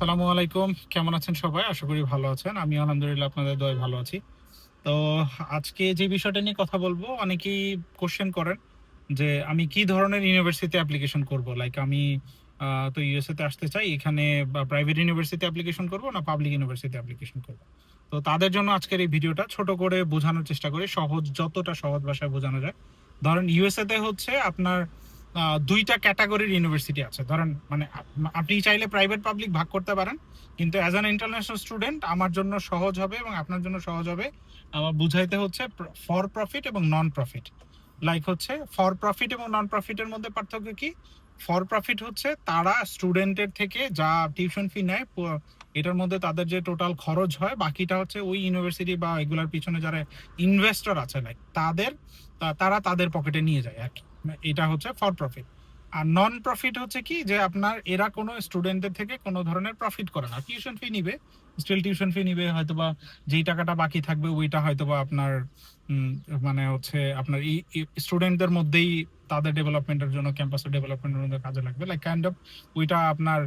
সালামু আলাইকুম। কেমন আছেন সবাই? আশা করি ভালো আছেন। আমি আলহামদুলিল্লাহ আপনাদের দয় ভালো আছি। তো আজকে যে বিষয়টা নিয়ে কথা বলব, অনেকেই কোশ্চেন করেন যে আমি কি ধরনের ইউনিভার্সিটি অ্যাপ্লিকেশন করব? লাইক আমি তো ইউএসএ তে আসতে চাই, এখানে প্রাইভেট ইউনিভার্সিটি অ্যাপ্লিকেশন করব না পাবলিক ইউনিভার্সিটি অ্যাপ্লিকেশন করব? তো তাদের জন্য আজকের এই ভিডিওটা ছোট করে বোঝানোর চেষ্টা করি। সহজ, যতটা সহজ ভাষায় বোঝানো যায়। ধরেন ইউএসএতে হচ্ছে আপনার দুইটা ক্যাটাগরির ইউনিভার্সিটি আছে। ধরেন মানে আপনি চাইলে প্রাইভেট পাবলিক ভাগ করতে পারেন, কিন্তু অ্যাজ অ্যান ইন্টারন্যাশনাল স্টুডেন্ট আমার জন্য সহজ হবে এবং আপনার জন্য সহজ হবে, আমার বুঝাইতে হচ্ছে ফর প্রফিট এবং নন প্রফিট লাইক হচ্ছে ফর প্রফিট এবং নন প্রফিটের মধ্যে পার্থক্য কি? ফর প্রফিট হচ্ছে তারা স্টুডেন্টের থেকে যা টিউশন ফি নেয় এটার মধ্যে তাদের যে টোটাল খরচ হয়, বাকিটা হচ্ছে ওই ইউনিভার্সিটি বা এগুলার পিছনে যারা ইনভেস্টর আছে লাইক তাদের তারা তাদের পকেটে নিয়ে যায়, আর কি। এটা হচ্ছে ফর প্রফিট আর নন প্রফিট হচ্ছে কি, যে আপনার, এরা কোনো স্টুডেন্টদের থেকে কোনো ধরনের প্রফিট করে না। টিউশন ফি নিবে স্টিল টিউশন ফি নিবে হয়তো বা যেই টাকাটা বাকি থাকবে, ওইটা হয়তো বা আপনার মানে হচ্ছে আপনার স্টুডেন্টদের মধ্যেই তাদের ডেভেলপমেন্টের জন্য ক্যাম্পাসের ডেভেলপমেন্টের জন্য কাজে লাগবে। লাইক কাইন্ড অফ ওইটা আপনার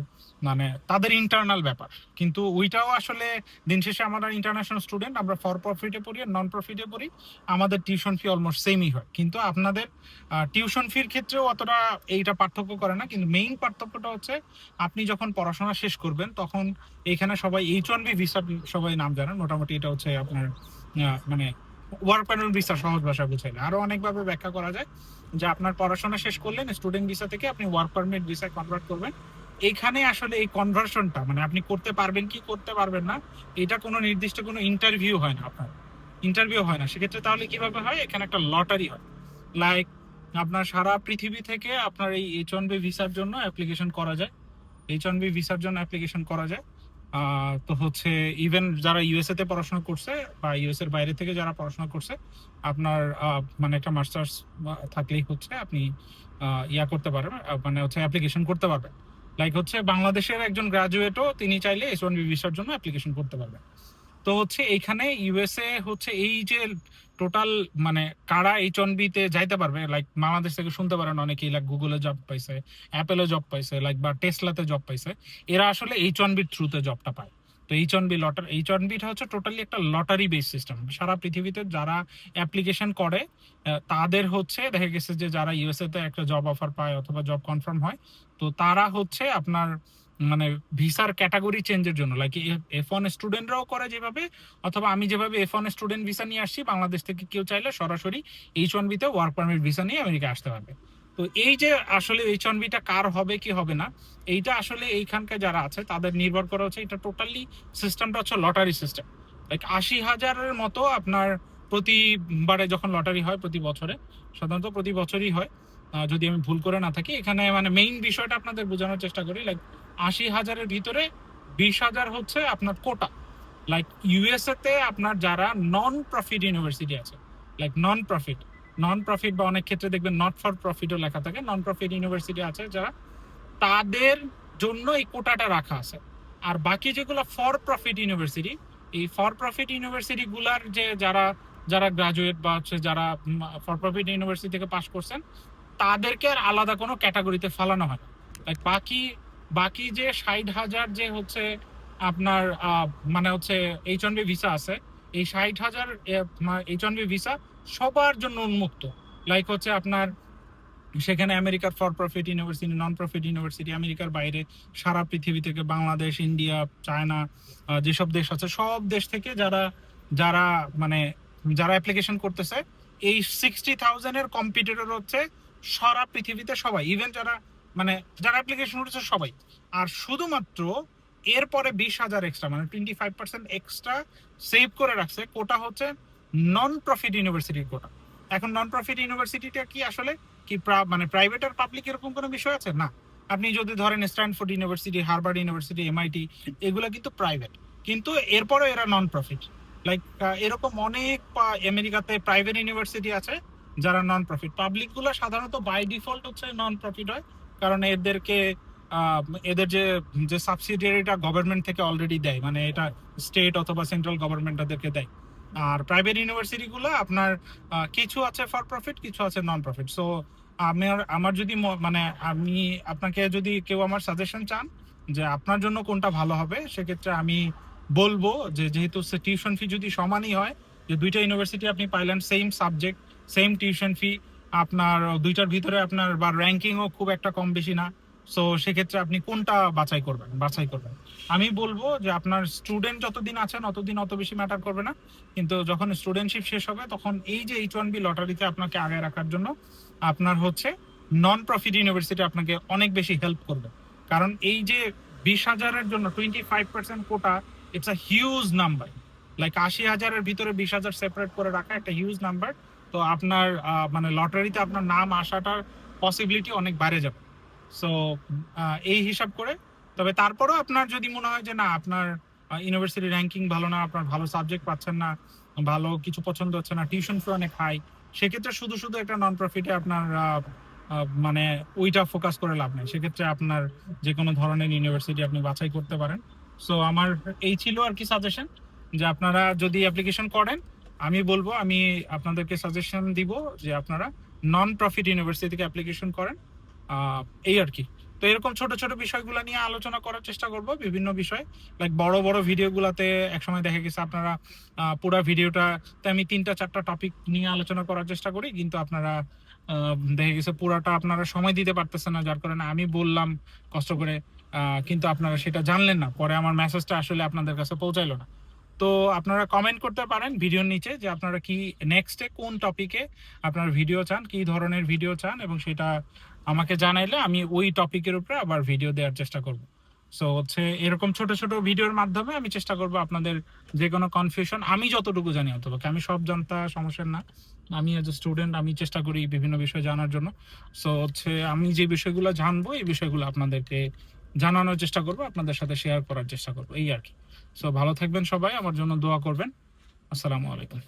মানে তাদের ইন্টারনাল ব্যাপার। কিন্তু ওইটাও আসলে দিন শেষে আমরা ইন্টারন্যাশনাল স্টুডেন্ট আমরা ফর প্রফিটে পড়ি আর নন প্রফিটে পড়ি, আমাদের টিউশন ফি অলমোস্ট সেমই হয়। কিন্তু আপনাদের টিউশন ফির ক্ষেত্রেও অতটা এইটা পার্থক্য করে না, কিন্তু মেইন পার্থক্যটা হচ্ছে আপনি যখন পড়াশোনা শেষ করবেন, তখন এখানে সবাই এইচ ওয়ান বি ভিসা সবাই নাম জানেন। মোটামুটি এটা হচ্ছে আপনার মানে ওয়ার্ক পারমিট ভিসা সহজ ভাষায় বুঝাইলে আরও অনেকভাবে ব্যাখ্যা করা যায় যে আপনার পড়াশোনা শেষ করলেন স্টুডেন্ট ভিসা থেকে আপনি ওয়ার্ক পারমিট ভিসায় কনভার্ট করবেন। এখানে আসলে এই কনভার্সনটা মানে আপনি করতে পারবেন কি করতে পারবেন না, এটা কোনো নির্দিষ্ট কোনো ইন্টারভিউ হয় না আপনার। ইন্টারভিউ হয় না। সেক্ষেত্রে তাহলে কীভাবে হয়? এখানে একটা লটারি হয়। লাইক আপনার সারা পৃথিবী থেকে আপনার এই এইচ ওয়ান বি ভিসার জন্য অ্যাপ্লিকেশন করা যায়। এইচ ওয়ান বি ভিসার জন্য অ্যাপ্লিকেশন করা যায়। তো হচ্ছে ইভেন যারা ইউএসএ তে পড়াশোনা করছে বা ইউএস এর বাইরে থেকে যারা পড়াশোনা করছে, আপনার মানে একটা মাস্টার্স থাকলেই হচ্ছে আপনি ইয়া করতে পারবেন মানে হচ্ছে অ্যাপ্লিকেশন করতে পারবেন। লাইক হচ্ছে বাংলাদেশের একজন গ্রাজুয়েটও তিনি চাইলে এস ওয়ান বি ভিসার জন্য অ্যাপ্লিকেশন করতে পারবেন। তো হচ্ছে এইখানে ইউএসএ হচ্ছে এই যে টোটাল মানে কারা এইচ ওয়ান বিতে যাইতে পারবে? লাইক বাংলাদেশ থেকে শুনতে পারেন অনেকেই লাইক গুগলে জব পাইছে অ্যাপেলে জব পাইছে লাইক বা টেসলাতে জব পাইছে। এরা আসলে এইচ ওয়ান বির থ্রুতে জবটা পায়। তো H one B lottery H one beta হচ্ছে টোটালি একটা লটারি বেস সিস্টেম সারা পৃথিবীতে যারা অ্যাপ্লিকেশন করে তাদের হচ্ছে, দেখা গেছে যে যারা ইউএসএ তে একটা জব অফার পায় অথবা জব কনফার্ম হয়, তো তারা হচ্ছে আপনার মানে ভিসার ক্যাটাগরি চেঞ্জের জন্য লাইক এফ ওয়ান স্টুডেন্টরাও করে যেভাবে, অথবা আমি যেভাবে এফ ওয়ান স্টুডেন্ট ভিসা নিয়ে আসছি, বাংলাদেশ থেকে কেউ চাইলে সরাসরি এইচ ওয়ান বিতে ওয়ার্ক পারমিট ভিসা নিয়ে আমেরিকা আসতে পারবে। তো এই যে আসলে এইচ ওয়ান বিটা কার হবে কি হবে না, এইটা আসলে এইখানকার যারা আছে, তাদের নির্ভর করা হচ্ছে এটা টোটালি সিস্টেমটা হচ্ছে লটারি সিস্টেম লাইক আশি হাজারের মতো আপনার প্রতিবারে যখন লটারি হয়, প্রতি বছরে, সাধারণত প্রতি বছরই হয়। যদি আমি ভুল করে না থাকি, এখানে মানে মেইন বিষয়টা আপনাদের বোঝানোর চেষ্টা করি লাইক আশি হাজারের ভিতরে বিশ হাজার হচ্ছে আপনার কোটা লাইক ইউএসএ তে আপনার যারা নন প্রফিট ইউনিভার্সিটি আছে like non profit non profit বা অনেক ক্ষেত্রে দেখবেন নট ফর প্রফিটও লেখা থাকে নন প্রফিট ইউনিভার্সিটি আছে যারা, তাদের জন্য এই কোটাটা রাখা আছে। আর বাকি যেগুলো ফর প্রফিট ইউনিভার্সিটি এই ফর প্রফিট ইউনিভার্সিটি গুলার যে যারা যারা গ্রাজুয়েট বা হচ্ছে যারা ফর প্রফিট ইউনিভার্সিটি থেকে পাশ করছেন তাদেরকে আর আলাদা কোনো ক্যাটাগরিতে ফেলানো হয় লাইক বাকি বাকি যে ষাট হাজার যে হচ্ছে আপনার মানে হচ্ছে এইচ ওয়ান ভিসা আছে, এই ষাট হাজার এইচ ওয়ান ভিসা সবার জন্য উন্মুক্ত। লাইক হচ্ছে আপনার সেখানে আমেরিকার for profit university, non profit university, আমেরিকার বাইরে সারা পৃথিবী থেকে বাংলাদেশ, ইন্ডিয়া, চায়না যেসব দেশ আছে, সব দেশ থেকে যারা যারা মানে যারা অ্যাপ্লিকেশন করতেছে, এই সিক্সটি থাউজেন্ডের কম্পিটিটর হচ্ছে সারা পৃথিবীতে সবাই ইভেন যারা মানে যারা অ্যাপ্লিকেশন করতেছে সবাই। আর শুধুমাত্র এরপরে বিশ হাজার এক্সট্রা মানে twenty five percent extra save করে রাখছে কোটা হচ্ছে নন প্রফিট ইউনিভার্সিটির কোটা এখন নন প্রফিট ইউনিভার্সিটিটা কি আসলে, কি মানে প্রাইভেট আর পাবলিক এরকম কোনো বিষয় আছে? না। আপনি যদি ধরেন Stanford University Harvard University MIT এগুলো কিন্তু প্রাইভেট কিন্তু এরপরও এরা নন প্রফিট লাইক এরকম অনেক আমেরিকাতে প্রাইভেট ইউনিভার্সিটি আছে যারা নন প্রফিট পাবলিকগুলো সাধারণত বাই ডিফল্ট হচ্ছে নন প্রফিট হয়, কারণ এদেরকে এদের যে যে সাবসিডিয়ারিটা গভর্নমেন্ট থেকে অলরেডি দেয় মানে এটা স্টেট অথবা সেন্ট্রাল গভর্নমেন্ট তাদেরকে দেয়। আর প্রাইভেট ইউনিভার্সিটি গুলো আপনার কিছু আছে ফর প্রফিট কিছু আছে নন প্রফিট সো আমার আমার যদি মানে আমি আপনাকে যদি কেউ আমার সাজেশন চান যে আপনার জন্য কোনটা ভালো হবে, সেক্ষেত্রে আমি বলব যে যেহেতু টিউশন ফি যদি সমানই হয়, যে দুইটা ইউনিভার্সিটি আপনি পাইলেন same subject same tuition fee আপনার দুইটার ভিতরে আপনার বা র্যাঙ্কিংও খুব একটা কম বেশি না। সো সেক্ষেত্রে আপনি কোনটা বাছাই করবেন বাছাই করবেন। আমি বলব যে আপনার স্টুডেন্ট যতদিন আছেন, অতদিন অত বেশি ম্যাটার করবে না। কিন্তু যখন স্টুডেন্টশিপ শেষ হবে, তখন এই যে এইচ ওয়ান বি লটারিতে আপনাকে আগে রাখার জন্য আপনার হচ্ছে নন প্রফিট ইউনিভার্সিটি আপনাকে অনেক বেশি হেল্প করবে। কারণ এই যে বিশ হাজারের জন্য twenty five percent quota it's a huge number like আশি হাজারের ভিতরে বিশ হাজার সেপারেট করে রাখা একটা হিউজ নাম্বার তো আপনার মানে লটারিতে আপনার নাম আসাটার পসিবিলিটি অনেক বেড়ে যাবে। সো এই হিসাব করে, তবে তারপরেও আপনার যদি মনে হয় যে না, আপনার ইউনিভার্সিটি র্যাঙ্কিং ভালো না, আপনার ভালো সাবজেক্ট পাচ্ছেন না, ভালো কিছু পছন্দ হচ্ছে না টিউশন ফি অনেক হাই সেক্ষেত্রে শুধু শুধু একটা নন প্রফিটে আপনার মানে ওইটা ফোকাস করে লাভ নেই। সেক্ষেত্রে আপনার যে কোনো ধরনের ইউনিভার্সিটি আপনি বাছাই করতে পারেন। সো আমার এই ছিল আর কি সাজেশন যে আপনারা যদি অ্যাপ্লিকেশন করেন আমি বলব, আমি আপনাদেরকে সাজেশন দিব যে আপনারা নন প্রফিট ইউনিভার্সিটি থেকে অ্যাপ্লিকেশন করেন এই আর কি। তো এরকম ছোট ছোট বিষয়গুলো নিয়ে আলোচনা করার চেষ্টা করব, বিভিন্ন বিষয়। লাইক বড় বড় ভিডিওগুলোতে একসময় দেখা গেছে আপনারা পুরো ভিডিওটাতে আমি তিনটা, চারটা টপিক নিয়ে আলোচনা করার চেষ্টা করি, কিন্তু আপনারা দেখা গেছে পুরাটা আপনারা সময় দিতে পারতেছেন না, যার কারণে আমি বললাম কষ্ট করে কিন্তু আপনারা সেটা জানলেন না। পরে আমার মেসেজটা আসলে আপনাদের কাছে পৌঁছাইলো না। তো আপনারা কমেন্ট করতে পারেন ভিডিওর নিচে যে আপনারা কি নেক্সটে কোন টপিকে আপনার ভিডিও চান, কি ধরনের ভিডিও চান এবং সেটা আমাকে জানাইলে আমি ওই টপিকের উপরে আবার ভিডিও দেওয়ার চেষ্টা করব। সো হচ্ছে এরকম ছোট ছোট ভিডিওর মাধ্যমে আমি চেষ্টা করব আপনাদের যে কোনো কনফিউশন আমি যতটুকু জানি অথবা আমি সব জানতা সমস্যা না, আমি এজ এ স্টুডেন্ট আমি চেষ্টা করি বিভিন্ন বিষয় জানার জন্য। সো হচ্ছে আমি যে বিষয়গুলো জানব, এই বিষয়গুলো আপনাদেরকে জানানোর চেষ্টা করব, আপনাদের সাথে শেয়ার করার চেষ্টা করব, এই আর কি। সো ভালো থাকবেন সবাই আমার জন্য দোয়া করবেন। আসসালামু আলাইকুম।